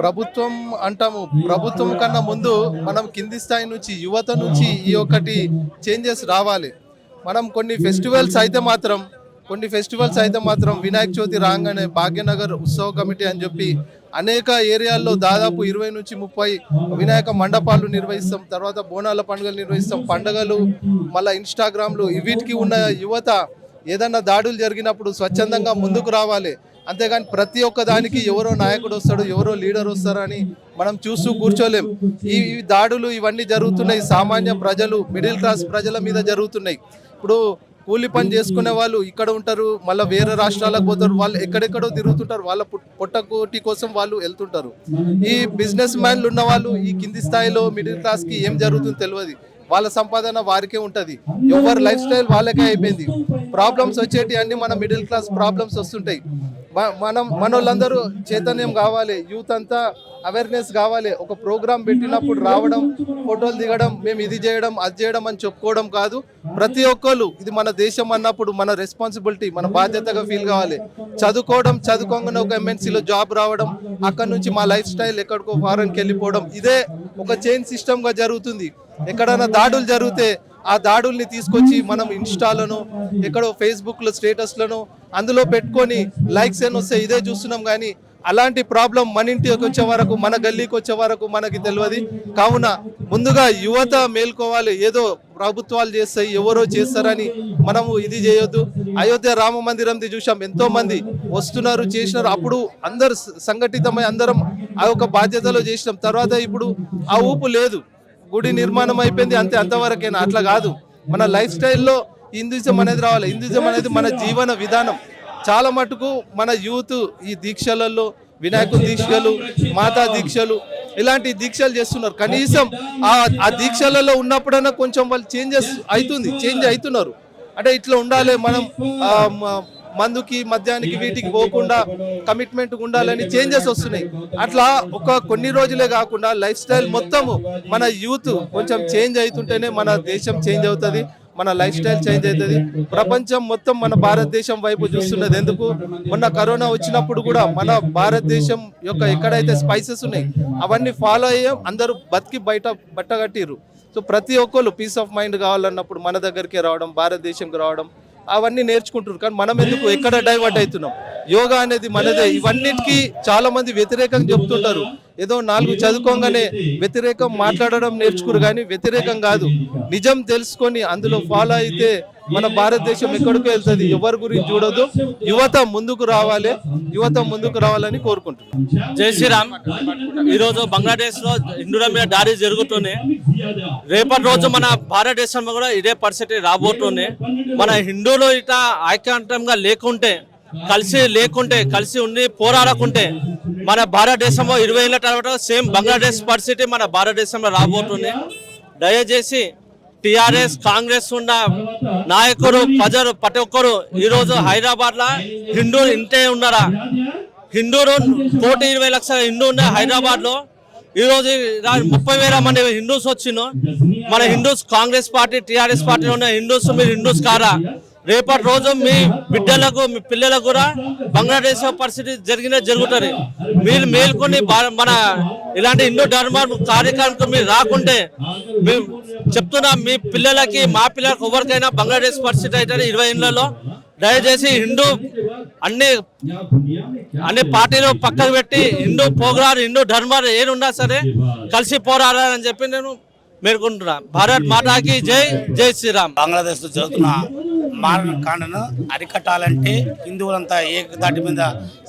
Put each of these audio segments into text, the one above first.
ప్రభుత్వం అంటాము. ప్రభుత్వం కన్నా ముందు మనం కింది స్థాయి నుంచి యువత నుంచి ఈ ఒక్కటి చేంజెస్ రావాలి. మనం కొన్ని ఫెస్టివల్స్ అయితే మాత్రం కొన్ని ఫెస్టివల్స్ అయితే మాత్రం వినాయక చవితి రాగానే భాగ్యనగర్ ఉత్సవ కమిటీ అని చెప్పి అనేక ఏరియాల్లో దాదాపు ఇరవై నుంచి ముప్పై వినాయక మండపాలు నిర్వహిస్తాం. తర్వాత బోనాల పండుగలు నిర్వహిస్తాం. పండుగలు మళ్ళీ ఇన్స్టాగ్రామ్లు వీటికి ఉన్న యువత ఏదన్నా దాడులు జరిగినప్పుడు స్వచ్ఛందంగా ముందుకు రావాలి. అంతేగాని ప్రతి ఒక్క దానికి ఎవరో నాయకుడు వస్తాడు ఎవరో లీడర్ వస్తారని మనం చూస్తూ కూర్చోలేం. ఈ దాడులు ఇవన్నీ జరుగుతున్నాయి. సామాన్య ప్రజలు మిడిల్ క్లాస్ ప్రజల మీద జరుగుతున్నాయి. ఇప్పుడు కూలి పని చేసుకునే వాళ్ళు ఇక్కడ ఉంటారు మళ్ళీ వేరే రాష్ట్రాలకు పోతారు. వాళ్ళు ఎక్కడెక్కడో తిరుగుతుంటారు. వాళ్ళ పొట్టకోటి కోసం వాళ్ళు వెళ్తుంటారు. ఈ బిజినెస్ మ్యాన్లు ఉన్న వాళ్ళు ఈ కింది స్థాయిలో మిడిల్ క్లాస్కి ఏం జరుగుతుందో తెలియదు. వాళ్ళ సంపాదన వారికే ఉంటుంది. ఎవరి లైఫ్ స్టైల్ వాళ్ళకే అయిపోయింది. ప్రాబ్లమ్స్ వచ్చేటి అన్ని మన మిడిల్ క్లాస్ ప్రాబ్లమ్స్ వస్తుంటాయి. మనం మనోళ్ళందరూ చైతన్యం కావాలి యూత్ అంతా అవేర్నెస్ కావాలి. ఒక ప్రోగ్రామ్ పెట్టినప్పుడు రావడం ఫోటోలు దిగడం మేము ఇది చేయడం అది చేయడం అని చెప్పుకోవడం కాదు. ప్రతి ఒక్కరు ఇది మన దేశం అన్నప్పుడు మన రెస్పాన్సిబిలిటీ మన బాధ్యతగా ఫీల్ కావాలి. చదువుకోవడం చదువుకోగానే ఒక ఎంఎన్సీలో జాబ్ రావడం అక్కడ నుంచి మా లైఫ్ స్టైల్ ఎక్కడికో ఫారెన్కి వెళ్ళిపోవడం ఇదే ఒక చైన్ సిస్టమ్గా జరుగుతుంది. ఎక్కడైనా దాడులు జరిగితే ఆ దాడుల్ని తీసుకొచ్చి మనం ఇన్స్టాలను ఎక్కడో ఫేస్బుక్లో స్టేటస్లను అందులో పెట్టుకొని లైక్స్ అని వస్తే ఇదే చూస్తున్నాం కానీ అలాంటి ప్రాబ్లం మన ఇంటికి వచ్చే వరకు మన గల్లీకి వచ్చే వరకు మనకి తెలియదు కావున ముందుగా యువత మేల్కోవాలి ఏదో ప్రభుత్వాలు చేస్తాయి ఎవరో చేస్తారని మనము ఇది చేయొద్దు. అయోధ్య రామ మందిరంది చూసాం ఎంతో మంది వస్తున్నారు చేసినారు. అప్పుడు అందరు సంఘటితమై అందరం ఆ యొక్క బాధ్యతలో చేసినాం. తర్వాత ఇప్పుడు ఆ ఊపు లేదు. గుడి నిర్మాణం అయిపోయింది. అంతే అంతవరకేనా? అట్లా కాదు. మన లైఫ్ స్టైల్లో హిందూజం అనేది రావాలి. హిందూజం అనేది మన జీవన విధానం. చాలా మటుకు మన యూత్ ఈ దీక్షలలో వినాయకుడు దీక్షలు మాతా దీక్షలు ఇలాంటి దీక్షలు చేస్తున్నారు. కనీసం ఆ ఆ దీక్షలలో ఉన్నప్పుడైనా కొంచెం వాళ్ళు చేంజెస్ అవుతుంది చేంజ్ అవుతున్నారు. అంటే ఇట్లా ఉండాలి మనం మందుకి మద్యానికి వీటికి పోకుండా కమిట్మెంట్ ఉండాలని చేంజెస్ వస్తున్నాయి. అట్లా ఒక కొన్ని రోజులే కాకుండా లైఫ్ స్టైల్ మొత్తము మన యూత్ కొంచెం చేంజ్ అవుతుంటేనే మన దేశం చేంజ్ అవుతుంది మన లైఫ్ స్టైల్ చేంజ్ అవుతుంది. ప్రపంచం మొత్తం మన భారతదేశం వైపు చూస్తున్నది ఎందుకు? మొన్న కరోనా వచ్చినప్పుడు కూడా మన భారతదేశం యొక్క ఎక్కడైతే స్పైసెస్ ఉన్నాయి అవన్నీ ఫాలో అయ్యాం అందరూ బతికి బయట బట్టగట్టిర్రు సో ప్రతి ఒక్కరు పీస్ ఆఫ్ మైండ్ కావాలన్నప్పుడు మన దగ్గరికి రావడం భారతదేశంకి రావడం అవన్నీ నేర్చుకుంటారు కానీ మనం ఎందుకు ఎక్కడ డైవర్ట్ అవుతున్నాం? యోగా అనేది మనదే. ఇవన్నిటికీ చాలా మంది వ్యతిరేకంగా చెప్తుంటారు. ఏదో నాలుగు చదువుకోగానే వ్యతిరేకం మాట్లాడడం నేర్చుకురు కానీ వ్యతిరేకం కాదు. నిజం తెలుసుకొని అందులో ఫాలో అయితే మన భారతదేశం ఎక్కడికో వెళ్తుంది. ఎవరి గురించి చూడదు యువత ముందుకు రావాలి. యువత ముందుకు రావాలని కోరుకుంటున్నాం. జై శ్రీరామ్. ఈరోజు బంగ్లాదేశ్లో హిందువుల మీద దాడి జరుగుతుంది రేపటి రోజు మన భారతదేశంలో కూడా ఇదే పరిస్థితి రాబోతుంది మన హిందువులు ఇట ఐక్యంతంగా లేకుంటే కలిసి లేకుంటే కలిసి ఉండి పోరాడకుంటే మన భారతదేశంలో ఇరవై ఏళ్ళ తర్వాత సేమ్ బంగ్లాదేశ్ పరిస్థితి మన భారతదేశంలో రాబోతుంది. దయచేసి టిఆర్ఎస్ కాంగ్రెస్ ఉన్న నాయకుడు ప్రజలు ప్రతి ఒక్కరు ఈరోజు హైదరాబాద్లో హిందువులు హిందూ ఉన్నారా? హిందువులు కోటి ఇరవై లక్షల హిందూ ఉన్నాయి హైదరాబాద్లో ఈరోజు ముప్పై వేల మంది హిందూస్ వచ్చిన మన హిందూస్ కాంగ్రెస్ పార్టీ టిఆర్ఎస్ పార్టీలో ఉన్న హిందూస్ మీరు హిందూస్ కారా? రేపటి రోజు మీ బిడ్డలకు మీ పిల్లలకు కూడా బంగ్లాదేశ్ పరిస్థితి జరిగిన జరుగుతుంది. మీరు మేల్కొని మన ఇలాంటి హిందూ ధర్మ కార్యక్రమం మీరు రాకుంటే మేము చెప్తున్నా మీ పిల్లలకి మా పిల్లలకు ఎవరికైనా బంగ్లాదేశ్ పరిస్థితి అయితే ఇరవై ఏళ్ళలో. దయచేసి హిందూ అన్ని అన్ని పార్టీలు పక్కకు పెట్టి హిందూ పోగరాలు హిందూ ధర్మాలు ఏనున్నా సరే కలిసి పోరాడాలని చెప్పి నేను మేర్కొంటున్నా భారత్ మాతాకి జై జై శ్రీరామ్. బంగ్లాదేశ్లో మారణ కాండను అరికట్టాలంటే హిందువులంతా ఏకదాటి మీద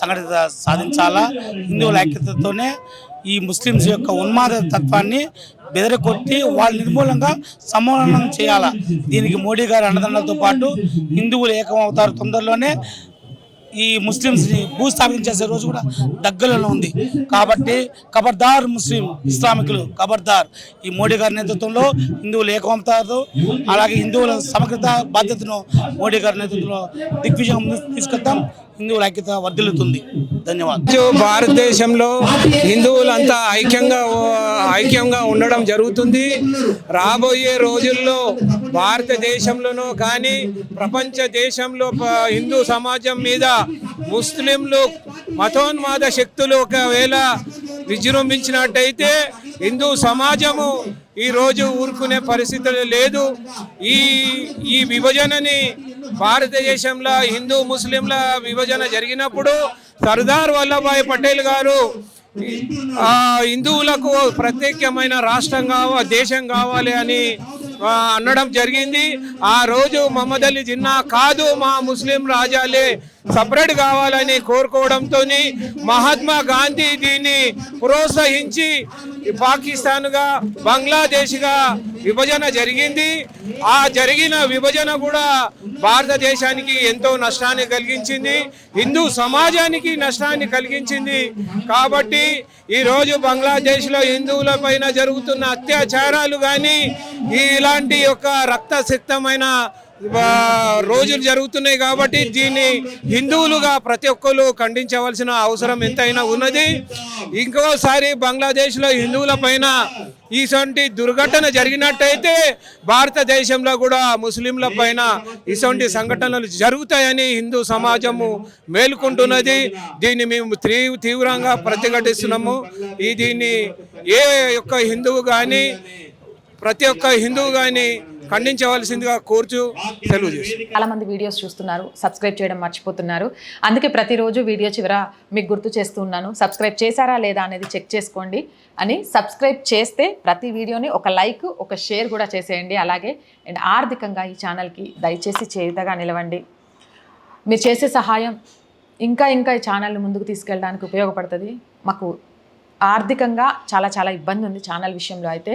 సంఘటిత సాధించాలా? హిందువుల ఐక్యతతోనే ఈ ముస్లిమ్స్ యొక్క ఉన్మాద తత్వాన్ని బెదరకొట్టి వాళ్ళ నిర్మూలంగా సమూలనం చేయాలా? దీనికి మోడీ గారి అన్నదండలతో పాటు హిందువులు ఏకమవుతారు తొందరలోనే. ఈ ముస్లిమ్స్ని ని చేసే రోజు కూడా దగ్గరలో ఉంది. కాబట్టి ఖబర్దార్ ముస్లిం ఇస్లామికులు ఖబర్దార్ ఈ మోడీ గారి నేతృత్వంలో హిందువులు ఏకమవుతారు. అలాగే హిందువుల సమగ్రత బాధ్యతను మోడీ గారి నేతృత్వంలో దిగ్విజయం తీసుకెళ్తాం హిందువుల ఐక్యత వర్ధిల్లుతుంది. ధన్యవాదాలు. భారతదేశంలో హిందువులంతా ఐక్యంగా ఐక్యంగా ఉండడం జరుగుతుంది. రాబోయే రోజుల్లో భారతదేశంలోనూ కానీ ప్రపంచ దేశంలో హిందూ సమాజం మీద ముస్లింలు మతోన్మాద శక్తులు ఒకవేళ విజృంభించినట్టయితే హిందూ సమాజము ఈరోజు ఊరుకునే పరిస్థితులు లేదు. ఈ ఈ విభజనని భారతదేశంలో హిందూ ముస్లింల విభజన జరిగినప్పుడు సర్దార్ వల్లభాయ్ పటేల్ గారు హిందువులకు ప్రత్యేకమైన రాష్ట్రం కావాలి దేశం కావాలి అని అనడం జరిగింది. ఆ రోజు మహమ్మద్ అలీ జిన్నా కాదు మా ముస్లిం రాజాలే సపరేట్ కావాలని కోరుకోవడంతో మహాత్మా గాంధీ దీన్ని ప్రోత్సహించి పాకిస్తాన్గా బంగ్లాదేశ్గా విభజన జరిగింది. ఆ జరిగిన విభజన కూడా భారతదేశానికి ఎంతో నష్టాన్ని కలిగించింది. హిందూ సమాజానికి నష్టాన్ని కలిగించింది. కాబట్టి ఈరోజు బంగ్లాదేశ్లో హిందువుల పైన జరుగుతున్న అత్యాచారాలు కానీ ఇలాంటి యొక్క రక్తసిక్తమైన రోజులు జరుగుతున్నాయి కాబట్టి దీన్ని హిందువులుగా ప్రతి ఒక్కరు ఖండించవలసిన అవసరం ఎంతైనా ఉన్నది. ఇంకోసారి బంగ్లాదేశ్లో హిందువుల పైన ఇటువంటి దుర్ఘటన జరిగినట్టయితే భారతదేశంలో కూడా ముస్లింల పైన ఇటువంటి సంఘటనలు జరుగుతాయని హిందూ సమాజము మేలుకుంటున్నది. దీన్ని మేము తీవ్ర తీవ్రంగా ప్రతిఘటిస్తున్నాము. ఈ దీన్ని ఏ యొక్క హిందువు కానీ ప్రతి ఒక్క హిందువు కానీ ఖండించవలసిందిగా కోరుచు సెలవు చాలా మంది వీడియోస్ చూస్తున్నారు సబ్స్క్రైబ్ చేయడం మర్చిపోతున్నారు. అందుకే ప్రతిరోజు వీడియో చివర మీకు గుర్తు చేస్తూ ఉన్నాను. సబ్స్క్రైబ్ చేశారా లేదా అనేది చెక్ చేసుకోండి అని. సబ్స్క్రైబ్ చేస్తే ప్రతి వీడియోని ఒక లైక్ ఒక షేర్ కూడా చేసేయండి. అలాగే అండ్ ఆర్థికంగా ఈ ఛానల్కి దయచేసి చేయుతగా నిలవండి. మీరు చేసే సహాయం ఇంకా ఇంకా ఈ ఛానల్ని ముందుకు తీసుకెళ్ళడానికి ఉపయోగపడుతుంది. మాకు ఆర్థికంగా చాలా చాలా ఇబ్బంది ఉంది ఛానల్ విషయంలో అయితే.